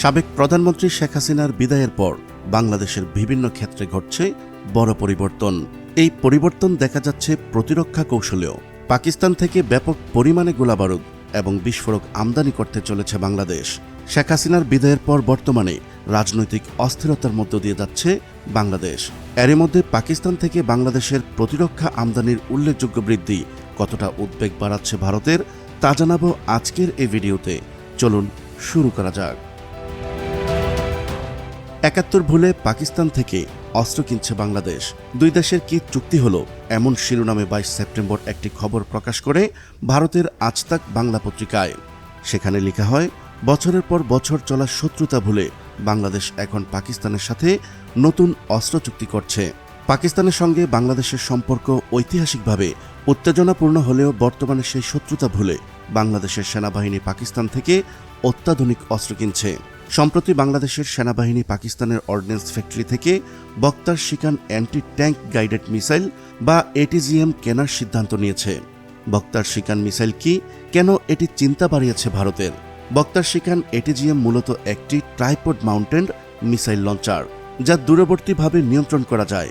সাবেক প্রধানমন্ত্রী শেখ হাসিনার বিদায়ের পর বাংলাদেশের বিভিন্ন ক্ষেত্রে ঘটছে বড় পরিবর্তন। এই পরিবর্তন দেখা যাচ্ছে প্রতিরক্ষা কৌশলেও। পাকিস্তান থেকে ব্যাপক পরিমাণে গোলাবারুদ এবং বিস্ফোরক আমদানি করতে চলেছে বাংলাদেশ। শেখ হাসিনার বিদায়ের পর বর্তমানে রাজনৈতিক অস্থিরতার মধ্য দিয়ে যাচ্ছে বাংলাদেশ। এরই মধ্যে পাকিস্তান থেকে বাংলাদেশের প্রতিরক্ষা আমদানির উল্লেখযোগ্য বৃদ্ধি কতটা উদ্বেগ বাড়াচ্ছে ভারতের, তা জানাব আজকের এই ভিডিওতে। চলুন শুরু করা যাক। একাত্তর ভুলে পাকিস্তান থেকে অস্ত্র কিনছে বাংলাদেশ। দুই দেশের কি চুক্তি হলো? এমন শিরোনামে বাইশ সেপ্টেম্বর একটি খবর প্রকাশ করে ভারতের আজতাক বাংলা পত্রিকায়। সেখানে লেখা হয়, বছরের পর বছর চলা শত্রুতা ভুলে বাংলাদেশ এখন পাকিস্তানের সাথে নতুন অস্ত্র চুক্তি করছে। পাকিস্তানের সঙ্গে বাংলাদেশের সম্পর্ক ঐতিহাসিকভাবে উত্তেজনাপূর্ণ হলেও বর্তমানে সেই শত্রুতা ভুলে বাংলাদেশের সেনাবাহিনী পাকিস্তান থেকে অত্যাধুনিক অস্ত্র কিনছে। সম্প্রতি বাংলাদেশের সেনাবাহিনী পাকিস্তানের অর্ডিন্যান্স ফ্যাক্টরি থেকে Baktar Shikan anti tank guided missile বা এটিজিএম কেনার সিদ্ধান্ত নিয়েছে। বক্তার শিকান মিসাইল কি? কেন এটি চিন্তা বাড়িয়েছে ভারতের? বক্তার শিকান এটিজিএম মূলত একটি ট্রাইপড মাউন্টেন্ড মিসাইল লঞ্চার, যা দূরবর্তীভাবে নিয়ন্ত্রণ করা যায়।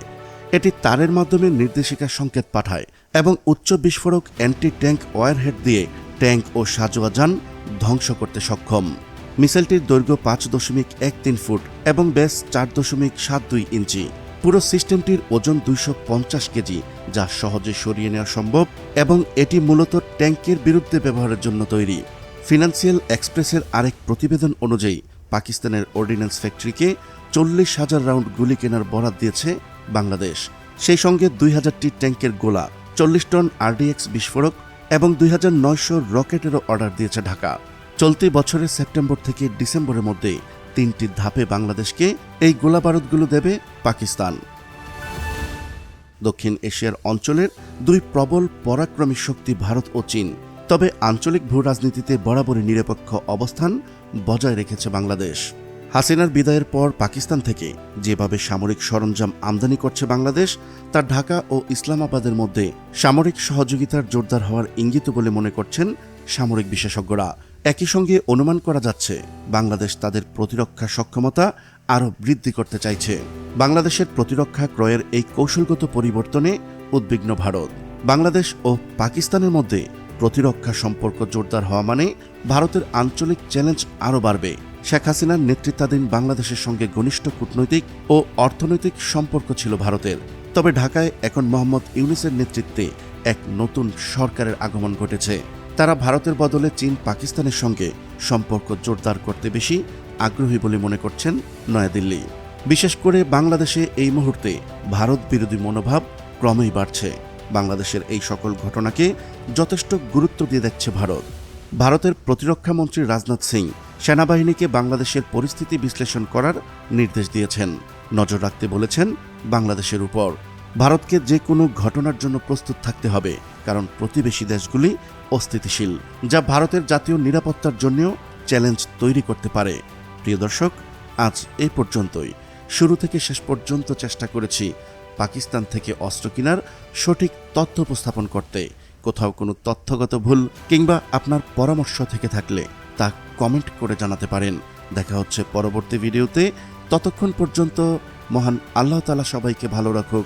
এটি তারের মাধ্যমে নির্দেশিকা সংকেত পাঠায় এবং উচ্চ বিস্ফোরক অ্যান্টি ট্যাঙ্ক ওয়ারহেড দিয়ে ট্যাঙ্ক ও সাজোয়া যান ধ্বংস করতে সক্ষম। মিসাইলটির দৈর্ঘ্য পাঁচ দশমিক এক তিন ফুট এবং ব্যাস চার দশমিক সাত দুই ইঞ্চি। পুরো সিস্টেমটির ওজন দুইশো পঞ্চাশ কেজি, যা সহজে সরিয়ে নেওয়া সম্ভব এবং এটি মূলত ট্যাঙ্কের বিরুদ্ধে ব্যবহারের জন্য তৈরি। ফিনান্সিয়াল এক্সপ্রেসের আরেক প্রতিবেদন অনুযায়ী, পাকিস্তানের অর্ডিন্যান্স ফ্যাক্টরিকে চল্লিশ হাজার রাউন্ড গুলি কেনার বরাদ দিয়েছে বাংলাদেশ। সেই সঙ্গে দুই হাজারটি ট্যাঙ্কের গোলা, চল্লিশ টন আরডিএক্স বিস্ফোরক এবং দুই হাজার নয়শো রকেটেরও অর্ডার দিয়েছে ঢাকা। চলতি বছরের সেপ্টেম্বর থেকে ডিসেম্বরের মধ্যে তিনটি ধাপে বাংলাদেশকে এই গোলাবারুদগুলো দেবে পাকিস্তান। দক্ষিণ এশিয়ার অঞ্চলের দুই প্রবল পরাক্রমী শক্তি ভারত ও চীন, তবে আঞ্চলিক ভূ রাজনীতিতে বরাবরই নিরপেক্ষ অবস্থান বজায় রেখেছে বাংলাদেশ। হাসিনার বিদায়ের পর পাকিস্তান থেকে যেভাবে সামরিক সরঞ্জাম আমদানি করছে বাংলাদেশ, তা ঢাকা ও ইসলামাবাদের মধ্যে সামরিক সহযোগিতার জোরদার হওয়ার ইঙ্গিত বলে মনে করছেন সামরিক বিশেষজ্ঞরা। একই সঙ্গে অনুমান করা যাচ্ছে, বাংলাদেশ তাদের প্রতিরক্ষা সক্ষমতা আরও বৃদ্ধি করতে চাইছে। বাংলাদেশের প্রতিরক্ষা ক্রয়ের এই কৌশলগত পরিবর্তনে উদ্বিগ্ন ভারত। বাংলাদেশ ও পাকিস্তানের মধ্যে প্রতিরক্ষা সম্পর্ক জোরদার হওয়া মানে ভারতের আঞ্চলিক চ্যালেঞ্জ আরও বাড়বে। শেখ হাসিনার নেতৃত্বাধীন বাংলাদেশের সঙ্গে ঘনিষ্ঠ কূটনৈতিক ও অর্থনৈতিক সম্পর্ক ছিল ভারতের। তবে ঢাকায় এখন মোহাম্মদ ইউনিসের নেতৃত্বে এক নতুন সরকারের আগমন ঘটেছে। তারা ভারতের বদলে চীন পাকিস্তানের সঙ্গে সম্পর্ক জোরদার করতে বেশি আগ্রহী বলে মনে করছেন নয়াদিল্লি। বিশেষ করে বাংলাদেশে এই মুহূর্তে ভারত বিরোধী মনোভাব ক্রমেই বাড়ছে। বাংলাদেশের এই সকল ঘটনাকে যথেষ্ট গুরুত্ব দিয়ে দেখছে ভারত। ভারতের প্রতিরক্ষা মন্ত্রী রাজনাথ সিং সেনাবাহিনীকে বাংলাদেশের পরিস্থিতি বিশ্লেষণ করার নির্দেশ দিয়েছেন। নজর রাখতে বলেছেন বাংলাদেশের উপর। ভারতকে যে কোনো ঘটনার জন্য প্রস্তুত থাকতে হবে, কারণ প্রতিবেশী দেশগুলি অস্থিতিশীল, যা ভারতের জাতীয় নিরাপত্তার জন্যও চ্যালেঞ্জ তৈরি করতে পারে। প্রিয় দর্শক, আজ এই পর্যন্তই। শুরু থেকে শেষ পর্যন্ত চেষ্টা করেছি পাকিস্তান থেকে অস্ত্র কেনার সঠিক তথ্য উপস্থাপন করতে। কোথাও কোনো তথ্যগত ভুল কিংবা আপনার পরামর্শ থেকে থাকলে তা কমেন্ট করে জানাতে পারেন। দেখা হচ্ছে পরবর্তী ভিডিওতে। ততক্ষণ পর্যন্ত মহান আল্লাহ তালা সবাইকে ভালো রাখুক।